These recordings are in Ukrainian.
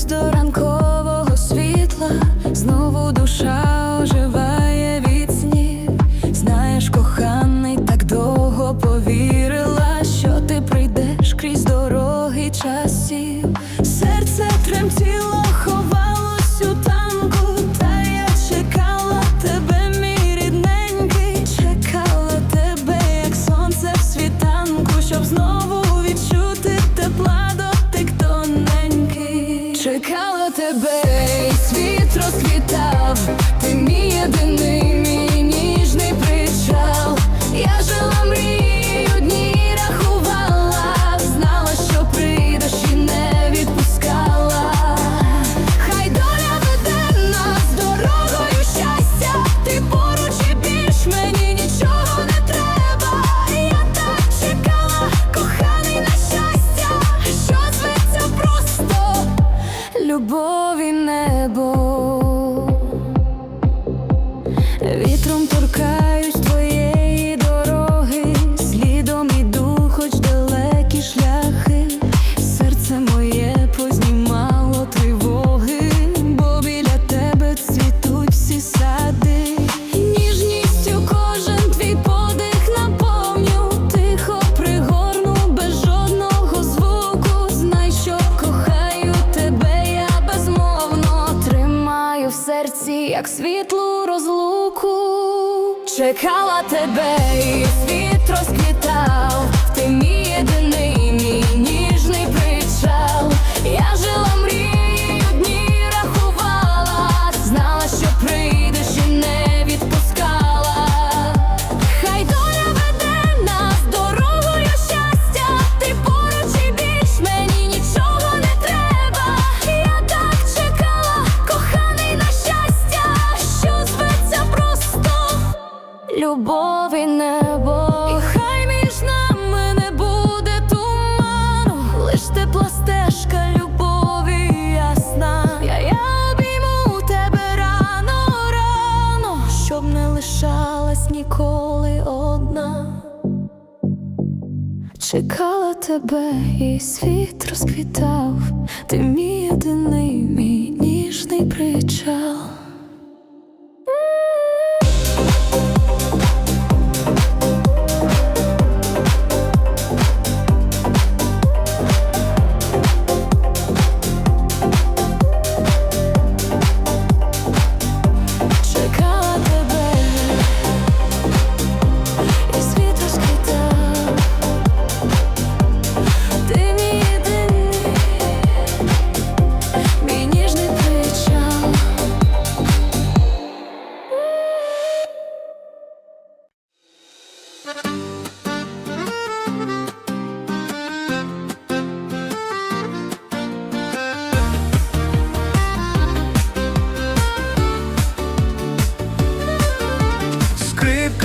Повертаюсь до ранкового світла, знову душа оживає. чекала тебе, і світ розквітав. Ти мій тебе і світ розквітав, ти мій єдиний.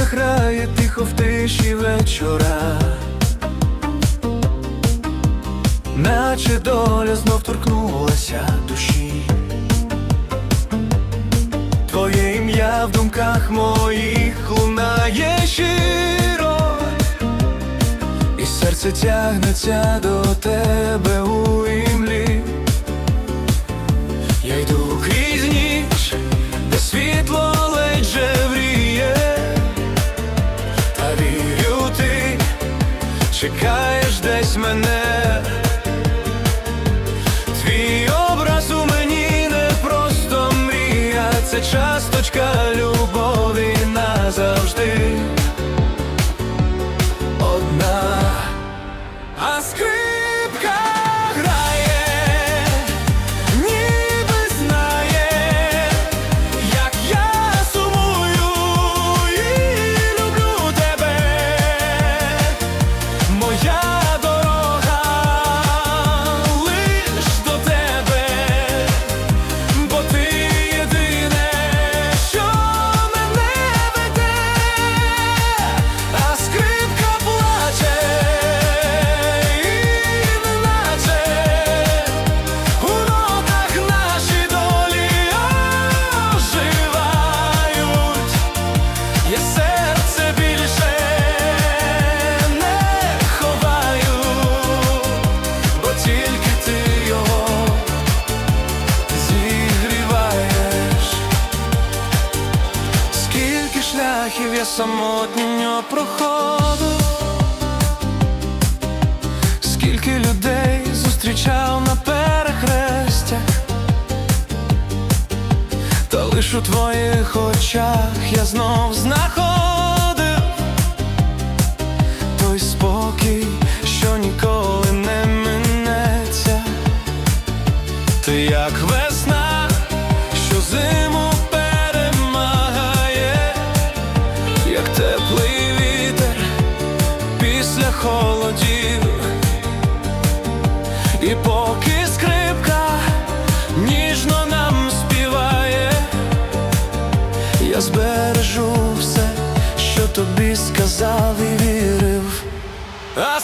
грає тихо в тиші вечора, наче доля знов торкнулася душі, твоє ім'я в думках моїх лунає щиро, і серце тягнеться до тебе у імлі, я йду крізь ніч, де світло. чекаєш десь мене, твій образ у мені не просто мрія, це часточка любові назавжди. шляхів я самотньо проходив, скільки людей зустрічав на перехрестях, та лиш у твоїх очах я знов знаходив той спокій, що ніколи не минеться, ти як ве. А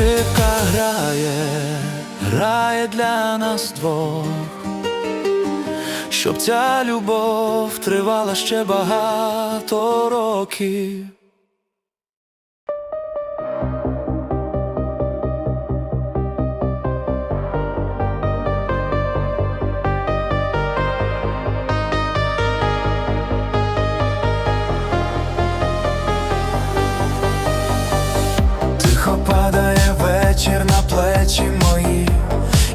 Скрипка грає, грає для нас двох, щоб ця любов тривала ще багато років. Тихо вечір на плечі мої,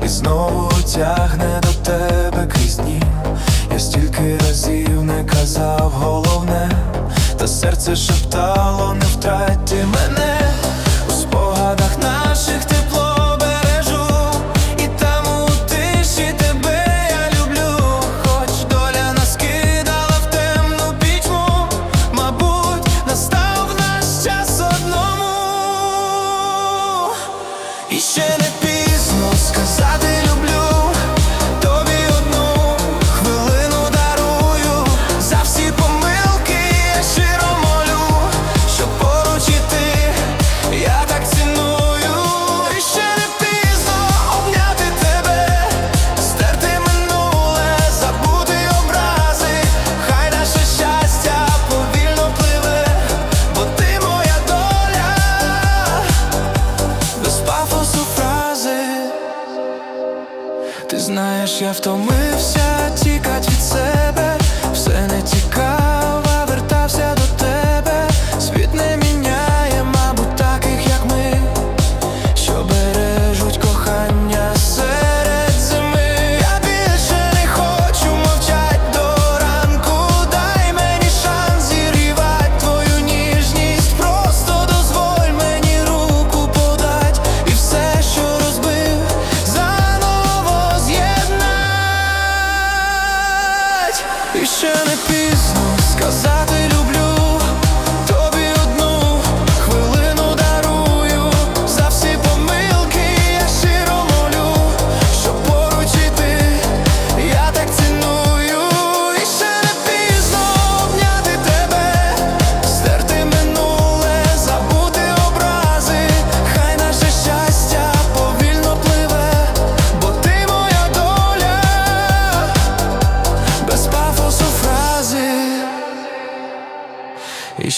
і знову тягне до тебе крізь дні. Я стільки разів не казав головне, та серце шептало, не втрати мене.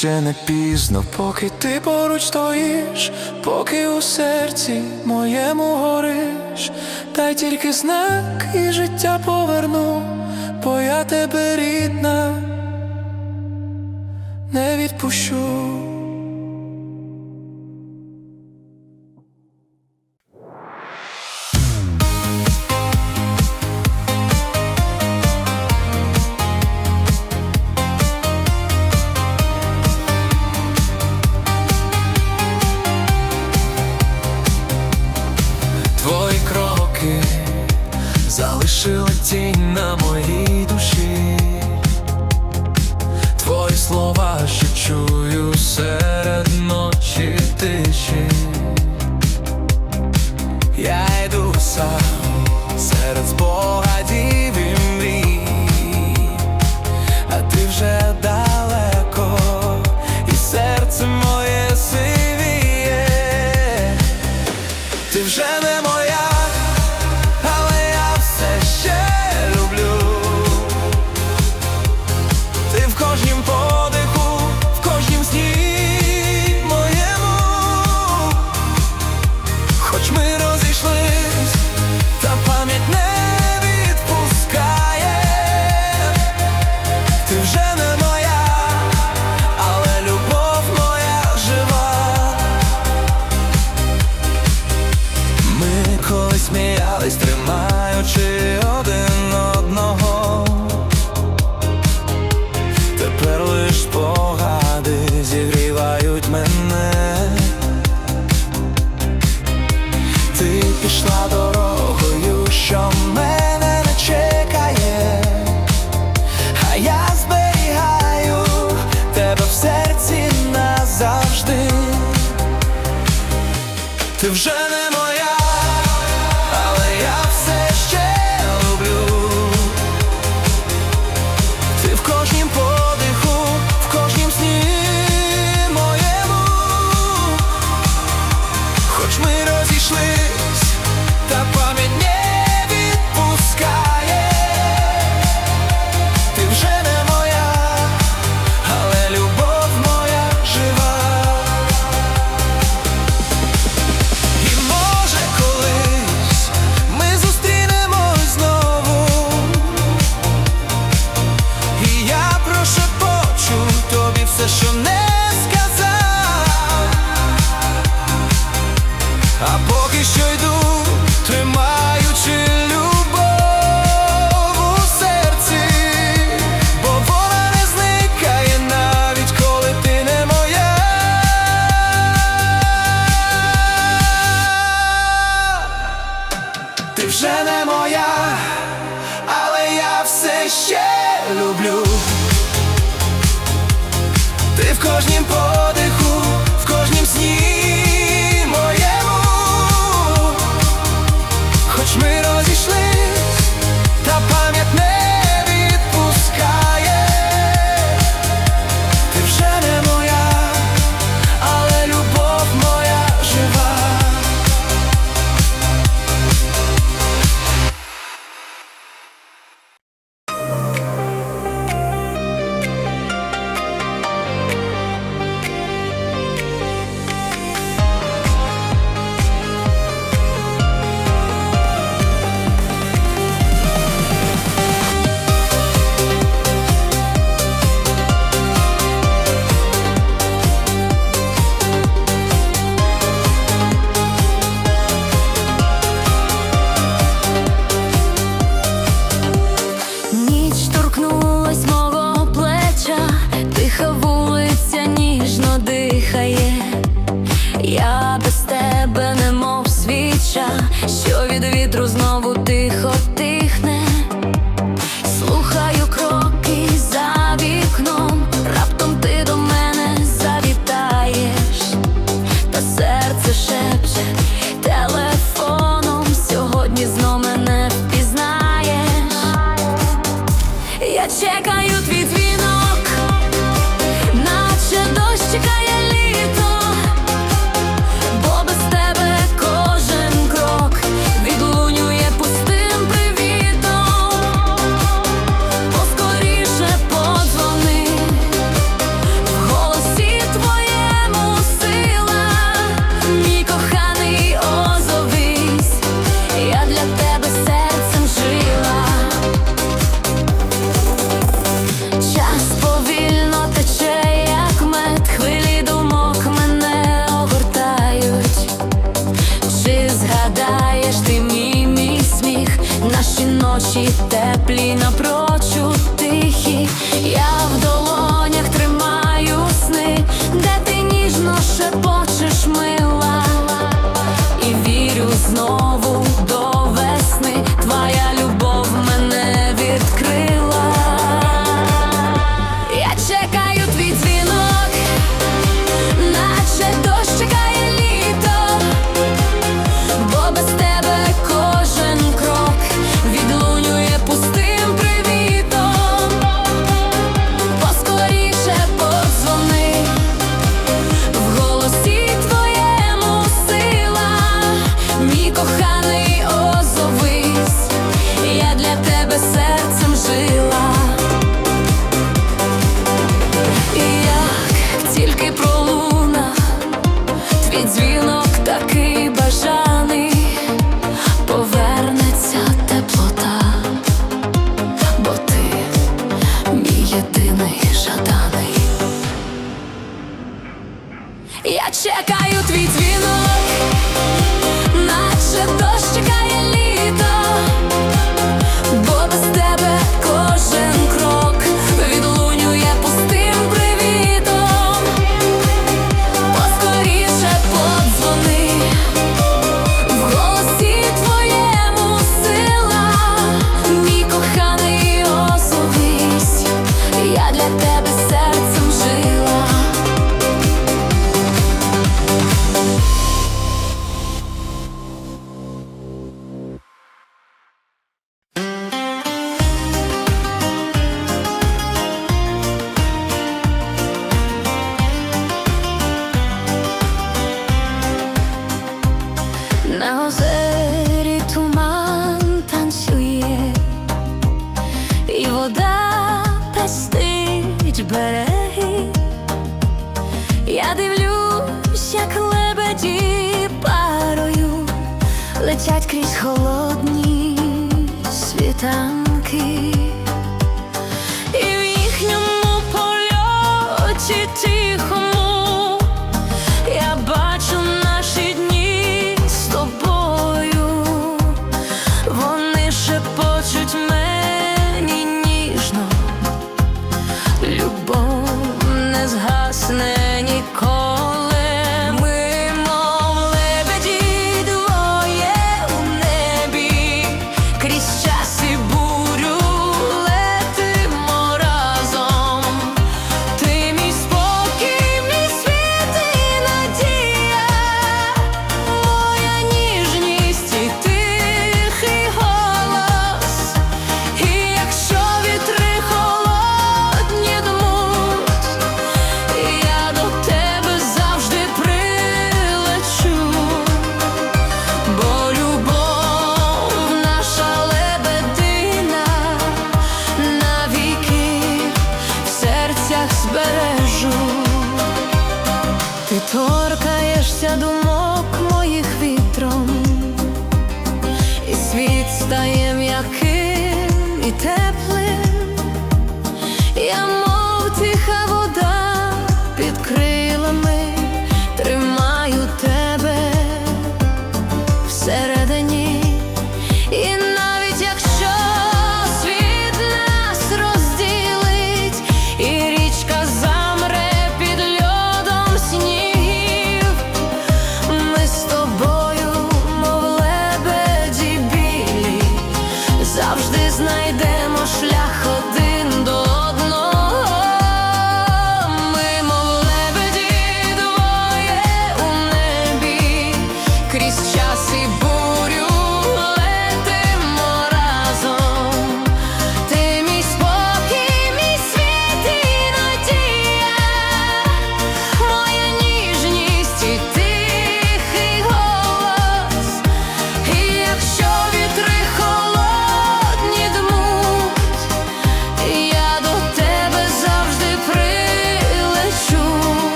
ще не пізно, поки ти поруч стоїш, поки у серці моєму гориш, дай тільки знак і життя поверну, бо я тебе рідна, не відпущу. Серед спогадів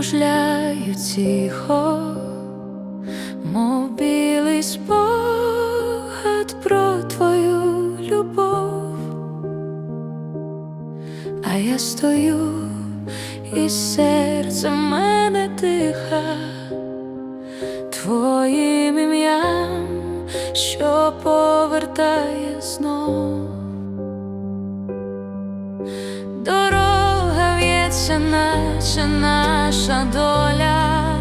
кружляють тихо, мов білий спогад про твою любов, а я стою і серце в мене тиха, твоїм ім'ям, що повертає знов. наче наша доля,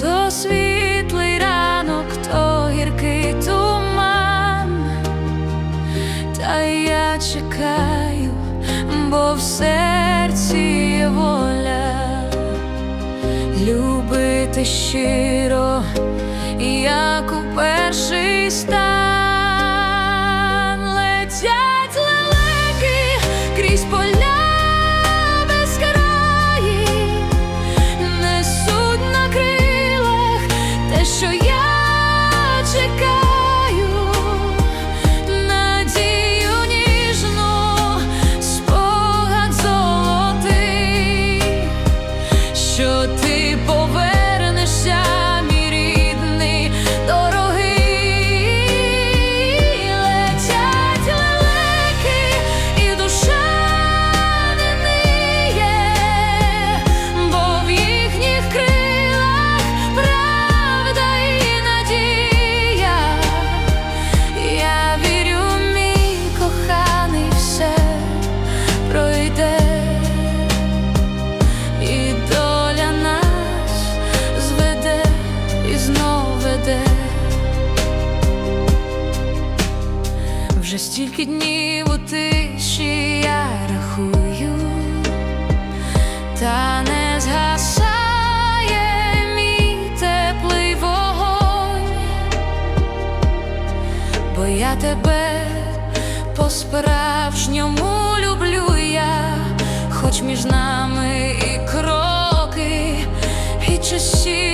то світлий ранок, то гіркий туман, та я чекаю, бо в серці є воля. Любити щиро, як у перший стан. скільки днів у тиші я рахую, та не згасає мій теплий вогонь, бо я тебе по справжньому люблю я, хоч між нами і кроки, і часів.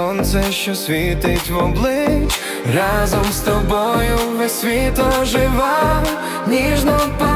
сонце, що світить в облич, разом з тобою весь світ ожива, ніжно.